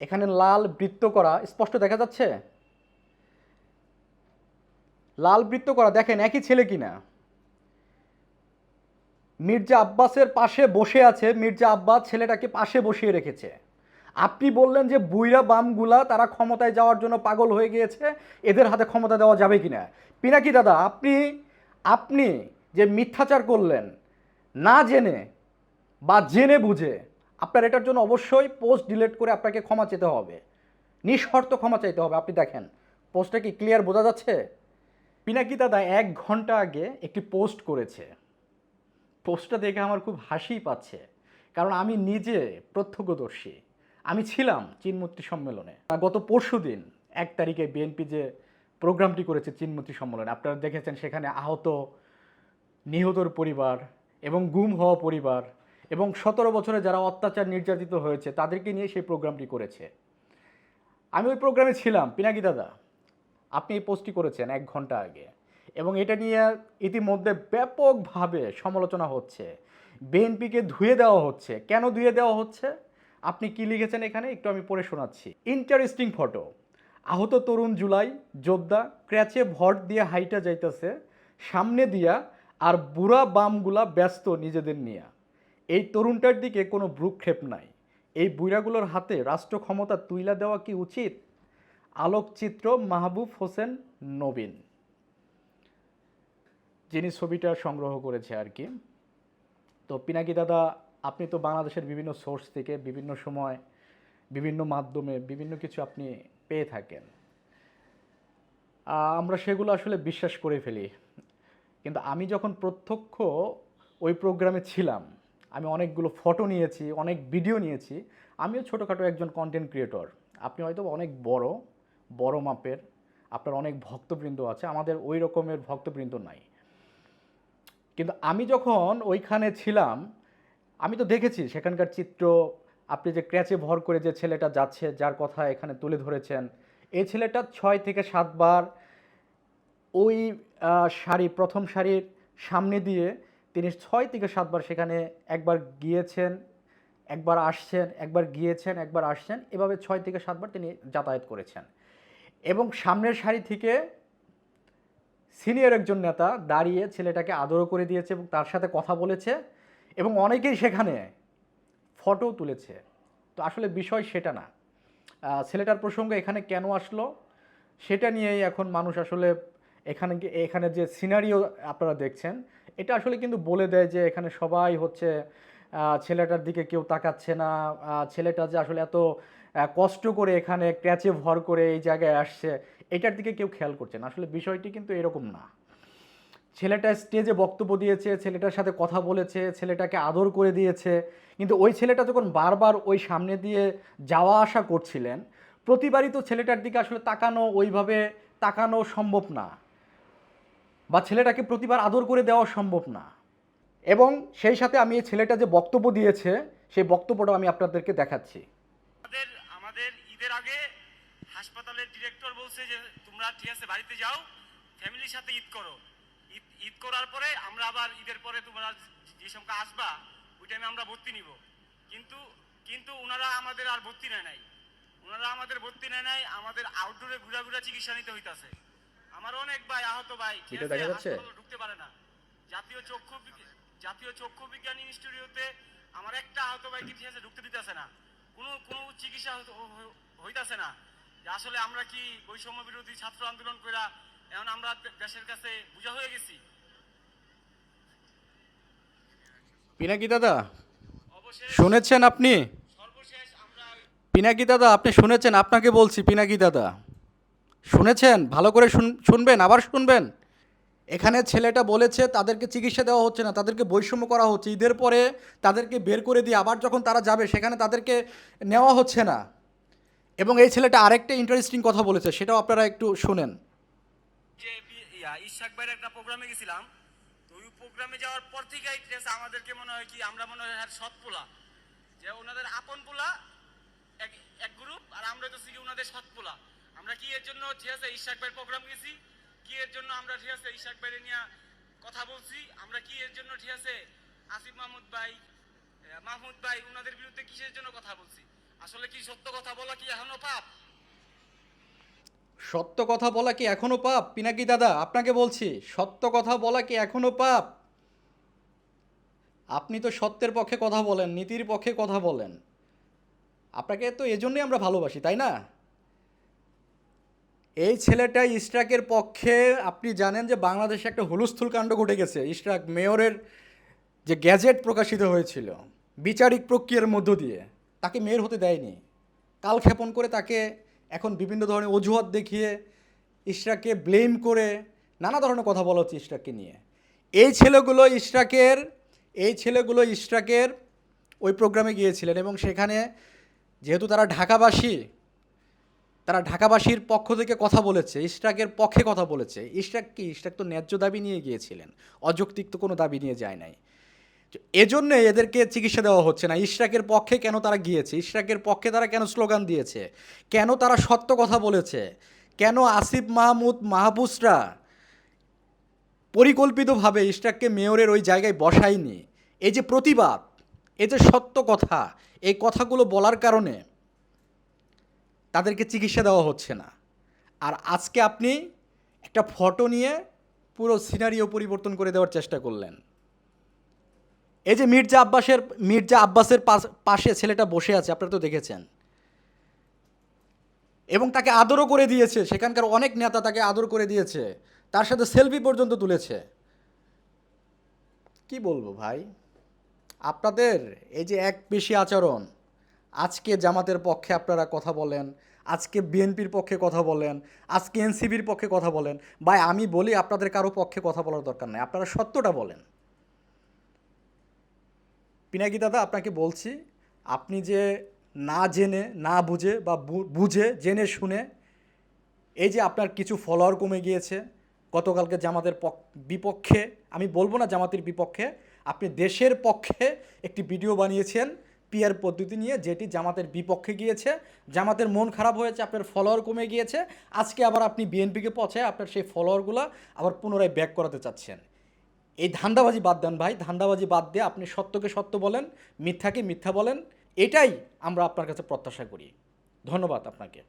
এখানে লাল বৃত্ত করা স্পষ্ট দেখা যাচ্ছে? লাল বৃত্ত করা, দেখেন, একই ছেলে কিনা? মির্জা আব্বাসের পাশে বসে আছে, মির্জা আব্বাস ছেলেটাকে পাশে বসিয়ে রেখেছে। আপনি বললেন যে বুইরা বামগুলা তারা ক্ষমতায় যাওয়ার জন্য পাগল হয়ে গিয়েছে, এদের হাতে ক্ষমতা দেওয়া যাবে কিনা? পিনাকি দাদা, আপনি আপনি যে মিথ্যাচার করলেন, না জেনে বা জেনে বুঝে আপনার এটার জন্য অবশ্যই পোস্ট ডিলিট করে আপনাকে ক্ষমা চেতে হবে। নিঃশর্ত ক্ষমা চাইতে হবে। আপনি দেখেন পোস্টটা কি ক্লিয়ার বোঝা যাচ্ছে? পিনাকি দাদা এক ঘণ্টা আগে একটি পোস্ট করেছে। পোস্টটা দেখে আমার খুব হাসি পাচ্ছে। কারণ আমি নিজে প্রত্যক্ষদর্শী। আমি ছিলাম চীনমূর্তি সম্মেলনে। গত পরশু দিন, এক তারিখে বিএনপি যে প্রোগ্রামটি করেছে চীনমূর্তি সম্মেলনে, আপনারা দেখেছেন সেখানে আহত, নিহতর পরিবার এবং গুম হওয়া পরিবার এবং সতেরো বছরে যারা অত্যাচার নির্যাতিত হয়েছে, তাদেরকে নিয়ে সেই প্রোগ্রামটি করেছে। আমি ওই প্রোগ্রামে ছিলাম, পিনাকি দাদা। আপনি এই পোস্টটি করেছেন এক ঘণ্টা আগে। এবং এটা নিয়ে ইতিমধ্যে ব্যাপকভাবে সমালোচনা হচ্ছে। বিএনপিকে ধুয়ে দেওয়া হচ্ছে। কেন ধুয়ে দেওয়া হচ্ছে? আপনি কি লিখেছেন এখানে? একটু আমি পড়ে শোনাচ্ছি। ইন্টারেস্টিং ফটো আহত তরুণ জুলাই, যোদ্ধা, ক্র্যাচে ভর দিয়ে হাইটা যাইতেছে, সামনে দিয়া আর বুড়া বামগুলা ব্যস্ত নিজেদের নিয়া। এই তরুণটার দিকে কোনো ভ্রুক্ষেপ নাই। এই বুড়াগুলোর হাতে রাষ্ট্র ক্ষমতা তুইলা দেওয়া কি উচিত? আলোকচিত্র মাহবুব হোসেন নবীন। যিনি ছবিটা সংগ্রহ করেছে আর কি। তো পিনাকি দাদা, আপনি তো বাংলাদেশের বিভিন্ন সোর্স থেকে বিভিন্ন সময় বিভিন্ন মাধ্যমে বিভিন্ন কিছু আপনি পেয়ে থাকেন। আমরা সেগুলো আসলে বিশ্বাস করে ফেলি। কিন্তু আমি যখন প্রত্যক্ষ ওই প্রোগ্রামে ছিলাম আমি অনেকগুলো ফটো নিয়েছি, অনেক ভিডিও নিয়েছি। আমিও ছোটোখাটো একজন কন্টেন্ট ক্রিয়েটর আপনি হয়তো অনেক বড় বড় মাপের, আপনার অনেক ভক্তবৃন্দ আছে, আমাদের ওই রকমের ভক্তবৃন্দ নাই। কিন্তু আমি যখন ওইখানে ছিলাম, আমি তো দেখেছি সেখানকার চিত্র, আপনি যে ক্র্যাচে ভর করে যে ছেলেটা যাচ্ছে, যার কথা এখানে তুলে ধরেছেন, এই ছেলেটা ছয় থেকে সাতবার ওই শাড়ি, প্রথম শাড়ির সামনে দিয়ে তিনি ছয় থেকে সাতবার সেখানে একবার গিয়েছেন, একবার আসছেন, একবার গিয়েছেন, একবার আসছেন। এভাবে ছয় থেকে সাতবার তিনি যাতায়াত করেছেন। এবং সামনের সারি থেকে সিনিয়র একজন নেতা দাঁড়িয়ে ছেলেটাকে আদরও করে দিয়েছে এবং তার সাথে কথা বলেছে এবং অনেকেই সেখানে ফটো তুলেছে। তো আসলে বিষয় সেটা না। ছেলেটার প্রসঙ্গ এখানে কেন আসলো, সেটা নিয়েই এখন মানুষ আসলে এখানে এখানে যে সিনারিও আপনারা দেখছেন, এটা আসলে কিন্তু বলে দেয় যে এখানে সবাই হচ্ছে ছেলেটার দিকে কেউ তাকাচ্ছে না। ছেলেটা যে আসলে এত কষ্ট করে এখানে ক্র্যাচে ভর করে এই জায়গায় আসছে, এটার দিকে কেউ খেয়াল করছে না। আসলে বিষয়টি কিন্তু এরকম না। ছেলেটা স্টেজে বক্তব্য দিয়েছে, ছেলেটার সাথে কথা বলেছে, ছেলেটাকে আদর করে দিয়েছে। কিন্তু ওই ছেলেটা যখন বারবার ওই সামনে দিয়ে যাওয়া আসা করছিলেন, প্রতিবারই তো ছেলেটার দিকে আসলে তাকানো, ওইভাবে তাকানো সম্ভব না। বা ছেলেটাকে প্রতিবার আদর করে দেওয়া সম্ভব না। এবং সেই সাথে আমি এই ছেলেটা যে বক্তব্য দিয়েছে, সেই বক্তব্যটা আমি আপনাদেরকে দেখাচ্ছি। আমাদের আমাদের ঈদের আগে হাসপাতালের ডিরেক্টর বলছে যে, তোমরা ঠিক আছে, বাড়িতে যাও, ফ্যামিলির সাথে ঈদ করো। ঈদ ঈদ করার পরে আমরা আবার ঈদের পরে তোমরা যে সময় আসবা, ওই টাইমে আমরা ভর্তি নিব। কিন্তু কিন্তু ওনারা আমাদের আর ভর্তি নেয় নাই। ওনারা আমাদের ভর্তি নেয় নাই, আমাদের আউটডোরে ঘুরা ঘুরা চিকিৎসা নিতে হইতাছে। আমার অনেক ভাই আহত ভাই। এটা দেখা যাচ্ছে? ঢুকতে পারে না। জাতীয় চক্ষু জাতীয় চক্ষু বিজ্ঞান ইনস্টিটিউটে আমার একটা আহত ভাইকে ঠিক আছে ঢুকতে দিতেছে না। কোনো কোনো চিকিৎসা হইতাছে না। যে আসলে আমরা কি বৈষম্য বিরোধী ছাত্র আন্দোলন কইরা এখন আমরা দেশের কাছে বোঝা হয়ে গেছি? পিনাকি দাদা অবশেষ শুনেছেন আপনি? সর্বশেষ আমরা পিনাকি দাদা আপনি শুনেছেন? আপনাকে বলছি পিনাকি দাদা। শুনেছেন? ভালো করে শুন- শুনবেন, আবার শুনবেন। এখানে ছেলেটা বলেছে, তাদেরকে চিকিৎসা দেওয়া হচ্ছে না, তাদেরকে বৈষম্য করা হচ্ছে। ঈদের পরে তাদেরকে বের করে দিয়ে আবার যখন তারা যাবে, সেখানে তাদেরকে নেওয়া হচ্ছে না। এবং এই ছেলেটা আরেকটা ইন্টারেস্টিং কথা বলেছে, সেটাও আপনারা একটু শুনেন। ইশাক ভাইয়ের একটা প্রোগ্রামে গেছিলাম। তো ওই প্রোগ্রামে যাওয়ার পর থেকেই আমাদেরকে মনে হয় কি, আমরা মনে হয় হ্যাঁ সৎ পোলা। যে ওনাদের আপন পোলা, এক গ্রুপ আর আমরা তো ছিলি ওনাদের সৎ পোলা। আমরা কি এর জন্য ঠিক আছে, ইশাক ভাইয়ের প্রোগ্রাম গেছি? কি এর জন্য আমরা ঠিক আছে, ইশাক ভাইয়ের নিয়ে কথা বলছি? আমরা কি এর জন্য ঠিক আছে, আসিফ মাহমুদ ভাই মাহমুদ ভাই ওনাদের বিরুদ্ধে কিসের জন্য কথা বলছি? আসলে কি সত্য কথা বলা কি এখনও পাপ? সত্য কথা বলা কি এখনও পাপ? পিনাকি দাদা, আপনাকে বলছি, সত্য কথা বলা কি এখনও পাপ? আপনি তো সত্যের পক্ষে কথা বলেন, নীতির পক্ষে কথা বলেন। আপনাকে তো এজন্যই আমরা ভালোবাসি, তাই না? এই ছেলেটা ইস্ট্রাকের পক্ষে, আপনি জানেন যে বাংলাদেশে একটা হুলস্থুল কাণ্ড ঘটে গেছে। ইস্ট্রাক মেয়রের যে গ্যাজেট প্রকাশিত হয়েছিল, বিচারিক প্রক্রিয়ার মধ্য দিয়ে, তাকে মেয়র হতে দেয়নি। কালক্ষেপণ করে তাকে এখন বিভিন্ন ধরনের অজুহাত দেখিয়ে ইশরাককে ব্লেম করে নানা ধরনের কথা বলা হচ্ছে ইশরাককে নিয়ে। এই ছেলেগুলো ইশরাকের, এই ছেলেগুলো ইশরাকের ওই প্রোগ্রামে গিয়েছিলেন এবং সেখানে যেহেতু তারা ঢাকাবাসী তারা ঢাকাবাসীর পক্ষ থেকে কথা বলেছে, ইশরাকের পক্ষে কথা বলেছে। ইশরাক কি? ইশরাক তো ন্যায্য দাবি নিয়ে গিয়েছিলেন, অযৌক্তিক তো কোনো দাবি নিয়ে যায় নাই। এজন্য এদেরকে চিকিৎসা দেওয়া হচ্ছে না। ইশরাকের পক্ষে কেন তারা গিয়েছে? ইশরাকের পক্ষে তারা কেন স্লোগান দিয়েছে? কেন তারা সত্য কথা বলেছে? কেন আসিফ মাহমুদ মাহবুসরা পরিকল্পিতভাবে ইশরাককে মেয়রের ওই জায়গায় বসায়নি? এই যে প্রতিবাদ, এই যে সত্য কথা, এই কথাগুলো বলার কারণে তাদেরকে চিকিৎসা দেওয়া হচ্ছে না। আর আজকে আপনি একটা ফটো নিয়ে পুরো সিনারিও পরিবর্তন করে দেওয়ার চেষ্টা করলেন। এই যে মির্জা আব্বাসের মির্জা আব্বাসের পাশ- ছেলেটা বসে আছে, আপনারা তো দেখেছেন। এবং তাকে আদরও করে দিয়েছে, সেখানকার অনেক নেতা তাকে আদর করে দিয়েছে, তার সাথে সেলফি পর্যন্ত তুলেছে। কি বলব ভাই? আপনাদের এই যে এক পেশি আচরণ, আজকে জামাতের পক্ষে আপনারা কথা বলেন আজকে বিএনপির পক্ষে কথা বলেন, আজকে এনসিবির পক্ষে কথা বলেন। বা আমি বলি আপনাদের কারও পক্ষে কথা বলার দরকার নেই, আপনারা সত্যটা বলেন। পিনাকি দাদা, আপনাকে বলছি, আপনি যে না জেনে, না বুঝে বা বুঝে, জেনে শুনে এই যে আপনার কিছু ফলোয়ার কমে গিয়েছে, গতকালকে জামাতের পক- বিপক্ষে, আমি বলব না জামাতের বিপক্ষে, আপনি দেশের পক্ষে একটি ভিডিও বানিয়েছেন পিয়ার পদ্ধতি নিয়ে যেটি জামাতের বিপক্ষে গিয়েছে। জামাতের মন খারাপ হয়েছে, আপনার ফলোয়ার কমে গিয়েছে। আজকে আবার আপনি বিএনপিকে পচে আপনার সেই ফলোয়ারগুলো আবার পুনরায় ব্যাক করাতে চাচ্ছেন। এই ধান্দাবাজি বাদ দেন ভাই, ধান্দাবাজি বাদ দিয়ে আপনি সত্যকে সত্য বলেন, মিথ্যাকে মিথ্যা বলেন, এটাই আমরা আপনার কাছে প্রত্যাশা করি। ধন্যবাদ আপনাকে।